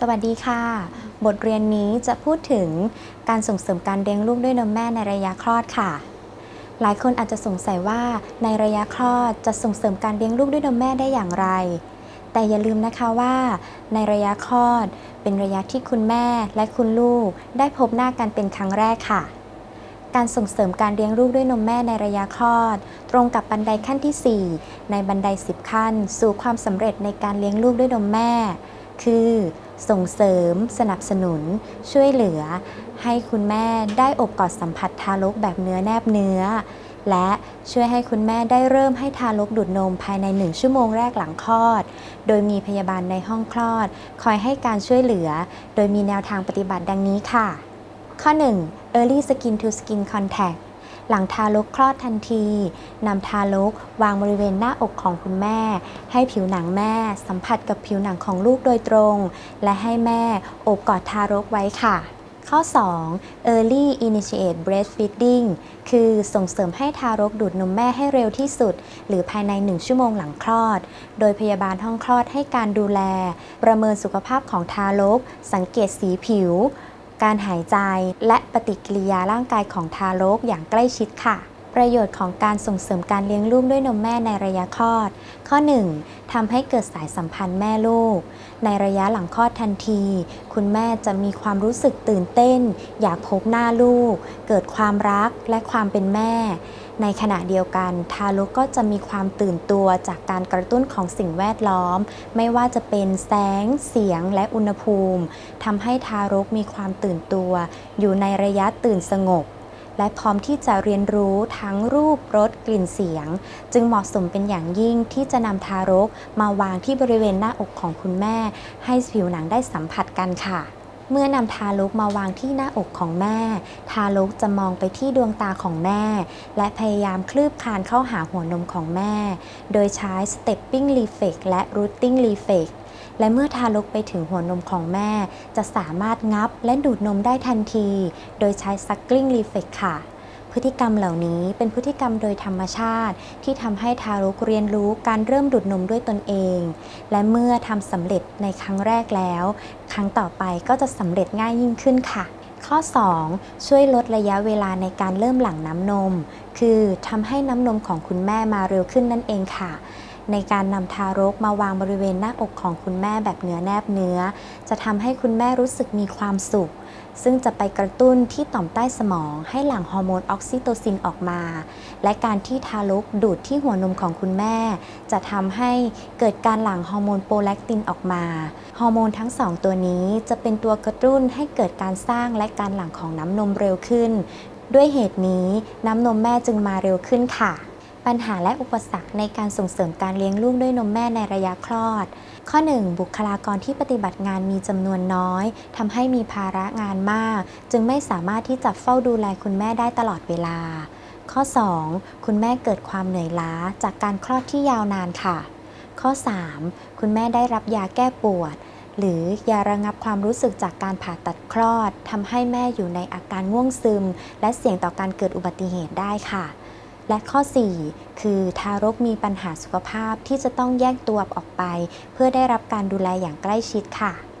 สวัสดีค่ะ บทเรียนนี้จะพูดถึงการส่งเสริมการเลี้ยงลูกด้วยนมแม่ในระยะคลอดค่ะ หลายคนอาจจะสงสัยว่าในระยะคลอดจะส่งเสริมการเลี้ยงลูกด้วยนมแม่ได้อย่างไร แต่อย่าลืมนะคะว่า ในระยะคลอดเป็นระยะที่คุณแม่และคุณลูกได้พบหน้ากันเป็นครั้งแรกค่ะ การส่งเสริมการเลี้ยงลูกด้วยนมแม่ในระยะคลอด ตรงกับบันไดขั้นที่ 4 ในบันได 10 ขั้น สู่ความสำเร็จในการเลี้ยงลูกด้วยนมแม่ คือ ส่งเสริม สนับสนุน ช่วยเหลือ ให้คุณแม่ได้อบกอดสัมผัสทารกแบบเนื้อแนบเนื้อ และช่วยให้คุณแม่ได้เริ่มให้ทารกดูดนมภายใน 1 ชั่วโมงแรกหลังคลอด โดยมีพยาบาลในห้องคลอด คอยให้การช่วยเหลือ โดยมีแนวทางปฏิบัติดังนี้ค่ะ ข้อ 1. Early Skin to Skin Contact หลังทารกคลอดทันทีนำทารกวางบริเวณหน้าอกของคุณแม่ ให้ผิวหนังแม่ สัมผัสกับผิวหนังของลูกโดยตรง และให้แม่โอบกอดทารกไว้ค่ะข้อ 2. Early Initiate Breastfeeding คือส่งเสริมให้ทารกดูดนมแม่ให้เร็วที่สุด หรือภายใน 1 ชั่วโมงหลังคลอด โดยพยาบาลห้องคลอดให้การดูแล ประเมินสุขภาพของทารก สังเกตสีผิว การหายใจ และปฏิกิริยาร่างกายของทารกอย่างใกล้ชิดค่ะประโยชน์ของการส่งเสริมการเลี้ยงลูกด้วยนมแม่ในระยะคลอด ข้อ 1. ทำให้เกิดสายสัมพันธ์แม่ลูก ในระยะหลังคลอดทันที คุณแม่จะมีความรู้สึกตื่นเต้น อยากพบหน้าลูก เกิดความรักและความเป็นแม่ ในขณะเดียวกัน ทารกก็จะมีความตื่นตัวจากการกระตุ้นของสิ่งแวดล้อม ไม่ว่าจะเป็นแสง เสียง และอุณหภูมิทำให้ทารกมีความตื่นตัว อยู่ในระยะตื่นสงบ และพร้อมที่จะเรียนรู้ทั้งรูปรสกลิ่นเสียง จึงเหมาะสมเป็นอย่างยิ่งที่จะนำทารกมาวางที่บริเวณหน้าอกของคุณแม่ ให้ผิวหนังได้สัมผัสกันค่ะ เมื่อนำทารกมาวางที่หน้าอกของแม่ ทารกจะมองไปที่ดวงตาของแม่ และพยายามคลืบคลานเข้าหาหัวนมของแม่ โดยใช้ stepping reflex และ rooting reflex และเมื่อทารกไปถึงหัวนมของแม่ จะสามารถงับและดูดนมได้ทันที โดยใช้ suckling reflex ค่ะ พฤติกรรมเหล่านี้เป็นพฤติกรรมโดยธรรมชาติ ที่ทำให้ทารกเรียนรู้การเริ่มดูดนมด้วยตนเอง และเมื่อทำสำเร็จในครั้งแรกแล้ว ครั้งต่อไปก็จะสำเร็จง่ายยิ่งขึ้นค่ะ ข้อ 2. ช่วยลดระยะเวลาในการเริ่มหลั่งน้ำนม คือทำให้น้ำนมของคุณแม่มาเร็วขึ้นนั่นเองค่ะ ในการนำทารกมาวางบริเวณหน้าอกของคุณแม่แบบเนื้อแนบเนื้อ จะทำให้คุณแม่รู้สึกมีความสุข ซึ่งจะไปกระตุ้นที่ต่อมใต้สมอง ให้หลั่งฮอร์โมนออกซิโตซินออกมา และการที่ทารกดูดที่หัวนมของคุณแม่ จะทำให้เกิดการหลั่งฮอร์โมนโปรแลคตินออกมาฮอร์โมนทั้งสองตัวนี้จะเป็นตัวกระตุ้นให้เกิดการสร้างและการหลั่งของน้ำนมเร็วขึ้น ด้วยเหตุนี้น้ำนมแม่จึงมาเร็วขึ้นค่ะ ปัญหาและอุปสรรคในการส่งเสริมการเลี้ยงลูกด้วยนมแม่ในระยะคลอด ข้อ 1. บุคลากรที่ปฏิบัติงานมีจำนวนน้อย ทำให้มีภาระงานมาก จึงไม่สามารถที่จะเฝ้าดูแลคุณแม่ได้ตลอดเวลา ข้อ 2. คุณแม่เกิดความเหนื่อยล้าจากการคลอดที่ยาวนานค่ะ ข้อ 3. คุณแม่ได้รับยาแก้ปวด หรือยาระงับความรู้สึกจากการผ่าตัดคลอดทำให้แม่อยู่ในอาการง่วงซึม และเสี่ยงต่อการเกิดอุบัติเหตุได้ค่ะ และข้อ 4 คือทารกมีปัญหาสุขภาพที่จะต้องแยกตัวออกไป เพื่อได้รับการดูแลอย่างใกล้ชิดค่ะ